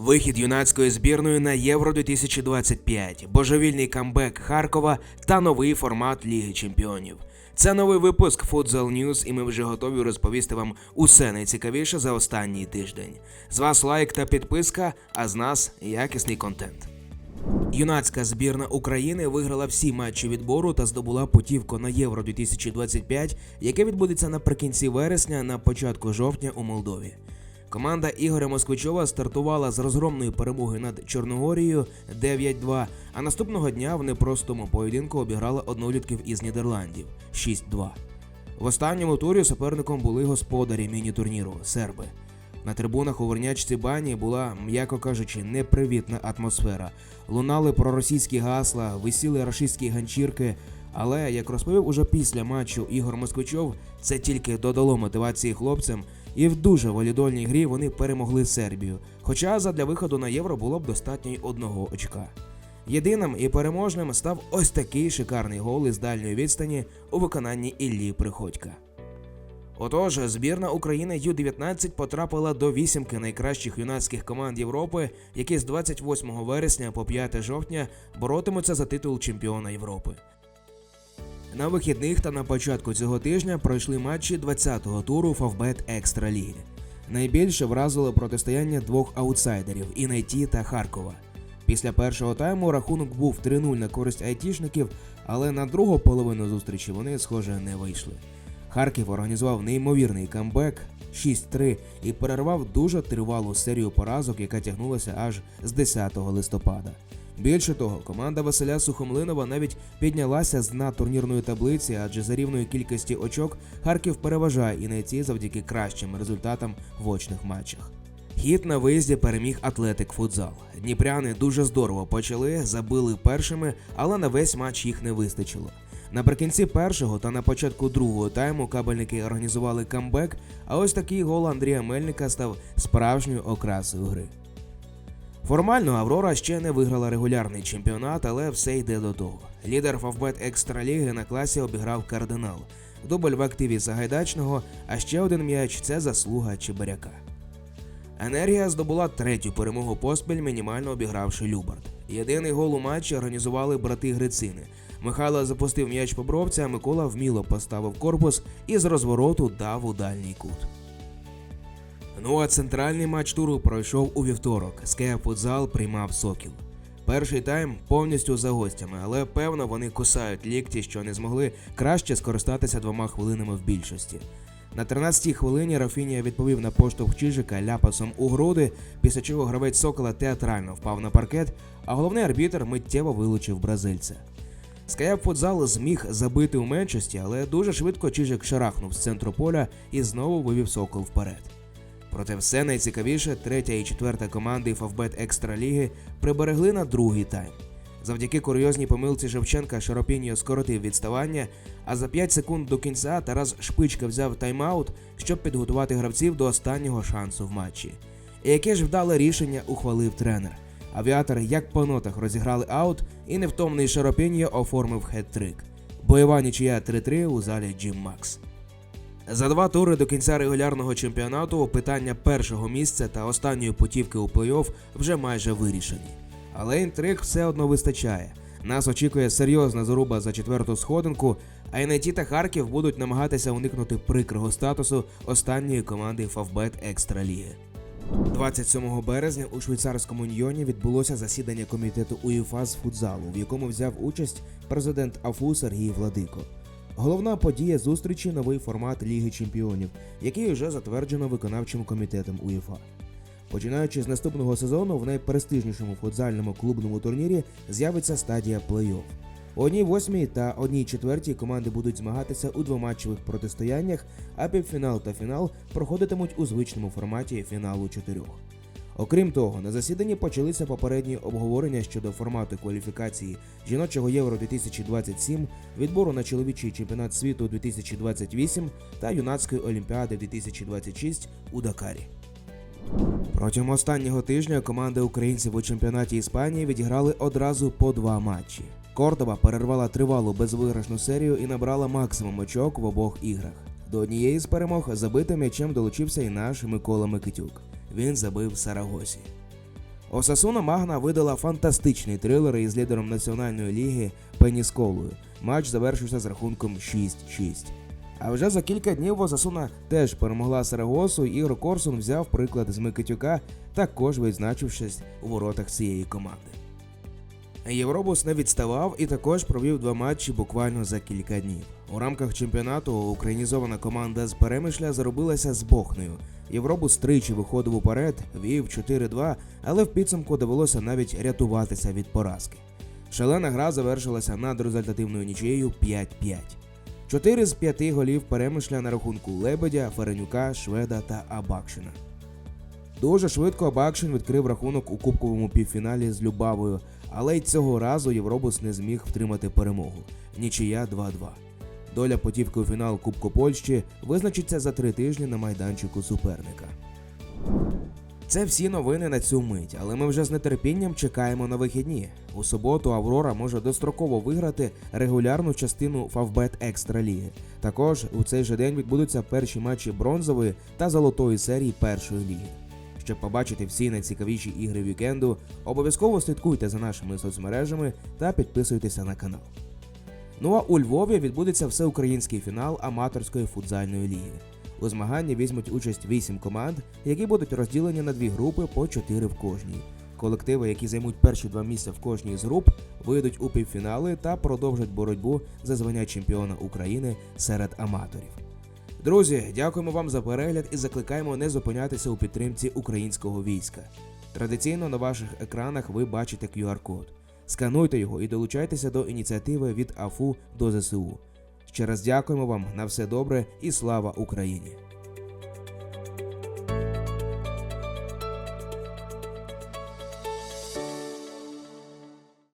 Вихід юнацької збірної на Євро 2025, божевільний камбек Харкова та новий формат Ліги Чемпіонів. Це новий випуск Futsal News, і ми вже готові розповісти вам усе найцікавіше за останній тиждень. З вас лайк та підписка, а з нас якісний контент. Юнацька збірна України виграла всі матчі відбору та здобула путівку на Євро 2025, яке відбудеться наприкінці вересня на початку жовтня у Молдові. Команда Ігоря Москвичова стартувала з розгромної перемоги над Чорногорією 9-2, а наступного дня в непростому поєдинку обіграла однолітків із Нідерландів 6-2. В останньому турі суперником були господарі міні-турніру серби. На трибунах у Вернячці бані була, м'яко кажучи, непривітна атмосфера. Лунали проросійські гасла, висіли рашистські ганчірки. Але як розповів уже після матчу Ігор Москвичов, це тільки додало мотивації хлопцям, і в дуже волідольній грі вони перемогли Сербію. Хоча задля виходу на євро було б достатньо й одного очка. Єдиним і переможним став ось такий шикарний гол із дальньої відстані у виконанні Іллі Приходька. Отож, збірна України Ю-19 потрапила до вісімки найкращих юнацьких команд Європи, які з 28 вересня по 5 жовтня боротимуться за титул чемпіона Європи. На вихідних та на початку цього тижня пройшли матчі 20-го туру Фавбет Екстра Ліги. Найбільше вразило протистояння двох аутсайдерів Інайті та Харкова. Після першого тайму рахунок був 3-0 на користь айтішників, але на другу половину зустрічі вони, схоже, не вийшли. Харків організував неймовірний камбек 6-3 і перервав дуже тривалу серію поразок, яка тягнулася аж з 10 листопада. Більше того, команда Василя Сухомлинова навіть піднялася з дна турнірної таблиці, адже за рівної кількості очок Харків переважає і найти завдяки кращим результатам в очних матчах. Хід на виїзді переміг Атлетик Футзал. Дніпряни дуже здорово почали, забили першими, але на весь матч їх не вистачило. Наприкінці першого та на початку другого тайму кабельники організували камбек, а ось такий гол Андрія Мельника став справжньою окрасою гри. Формально Аврора ще не виграла регулярний чемпіонат, але все йде до того. Лідер Фавбет Екстраліги на класі обіграв кардинал. Дубль в активі Сагайдачного, а ще один м'яч це заслуга Чебаряка. Енергія здобула третю перемогу поспіль, мінімально обігравши Любард. Єдиний гол у матчі організували брати Грицини. Михайло запустив м'яч по бровці, а Микола вміло поставив корпус і з розвороту дав у дальній кут. Ну а центральний матч туру пройшов у вівторок. Скея футзал приймав Сокіл. Перший тайм повністю за гостями, але певно вони кусають лікті, що не змогли краще скористатися двома хвилинами в більшості. На 13-й хвилині Рафінія відповів на поштовх Чижика ляпасом у груди, після чого гравець Сокола театрально впав на паркет, а головний арбітр миттєво вилучив бразильця. Скаяп футзал зміг забити у меншості, але дуже швидко Чижик шарахнув з центру поля і знову вивів Сокол вперед. Проте все найцікавіше, третя і четверта команди Фавбет Екстраліги приберегли на другий тайм. Завдяки курйозній помилці Шевченка Шаропіньо скоротив відставання, а за 5 секунд до кінця Тарас Шпичка взяв тайм-аут, щоб підготувати гравців до останнього шансу в матчі. І яке ж вдале рішення ухвалив тренер. Авіатор як по нотах розіграли аут, і невтомний Шаропіньо оформив хет-трик. Бойова нічия 3-3 у залі Джим Макс. За два тури до кінця регулярного чемпіонату питання першого місця та останньої путівки у плей-офф вже майже вирішені. Але інтриг все одно вистачає. Нас очікує серйозна заруба за четверту сходинку, а ІНТ та Харків будуть намагатися уникнути прикрого статусу останньої команди Фавбет Екстраліги. 27 березня у швейцарському Ньйоні відбулося засідання комітету УЄФА з футзалу, в якому взяв участь президент АФУ Сергій Владико. Головна подія зустрічі новий формат Ліги Чемпіонів, який вже затверджено виконавчим комітетом УЄФА. Починаючи з наступного сезону, в найпрестижнішому футзальному клубному турнірі з'явиться стадія плей-офф. Одній восьмій та одній четвертій команди будуть змагатися у двоматчевих протистояннях, а півфінал та фінал проходитимуть у звичному форматі фіналу чотирьох. Окрім того, на засіданні почалися попередні обговорення щодо формату кваліфікації жіночого Євро 2027, відбору на чоловічий чемпіонат світу 2028 та юнацької олімпіади 2026 у Дакарі. Протягом останнього тижня команди українців у чемпіонаті Іспанії відіграли одразу по два матчі. Кордоба перервала тривалу безвиграшну серію і набрала максимум очок в обох іграх. До однієї з перемог забитим м'ячем долучився і наш Микола Микитюк. Він забив Сарагосі. Осасуна Магна видала фантастичний трилер із лідером національної ліги Пеннісколою. Матч завершився з рахунком 6-6. А вже за кілька днів Осасуна теж перемогла Сарагосу, і Ігор взяв приклад з Микитюка, також відзначившись у воротах цієї команди. Євробус не відставав і також провів два матчі буквально за кілька днів. У рамках чемпіонату українізована команда з Перемишля заробилася з Бохнею. Євробус тричі виходив уперед, вів 4-2, але в підсумку довелося навіть рятуватися від поразки. Шалена гра завершилася над результативною нічією 5-5. Чотири з п'яти голів Перемишля на рахунку Лебедя, Ференюка, Шведа та Абакшина. Дуже швидко Абакшин відкрив рахунок у кубковому півфіналі з Любавою, але й цього разу Євробус не зміг втримати перемогу. Нічия 2-2. Доля потівки у фінал Кубку Польщі визначиться за три тижні на майданчику суперника. Це всі новини на цю мить, але ми вже з нетерпінням чекаємо на вихідні. У суботу Аврора може достроково виграти регулярну частину Фавбет Екстра Ліги. Також у цей же день відбудуться перші матчі бронзової та золотої серії першої ліги. Щоб побачити всі найцікавіші ігри вікенду, обов'язково слідкуйте за нашими соцмережами та підписуйтеся на канал. Ну а у Львові відбудеться всеукраїнський фінал аматорської футзальної ліги. У змаганні візьмуть участь 8 команд, які будуть розділені на дві групи по 4 в кожній. Колективи, які займуть перші два місця в кожній з груп, вийдуть у півфінали та продовжать боротьбу за звання чемпіона України серед аматорів. Друзі, дякуємо вам за перегляд і закликаємо не зупинятися у підтримці українського війська. Традиційно на ваших екранах ви бачите QR-код. Скануйте його і долучайтеся до ініціативи від АФУ до ЗСУ. Ще раз дякуємо вам на все добре і слава Україні!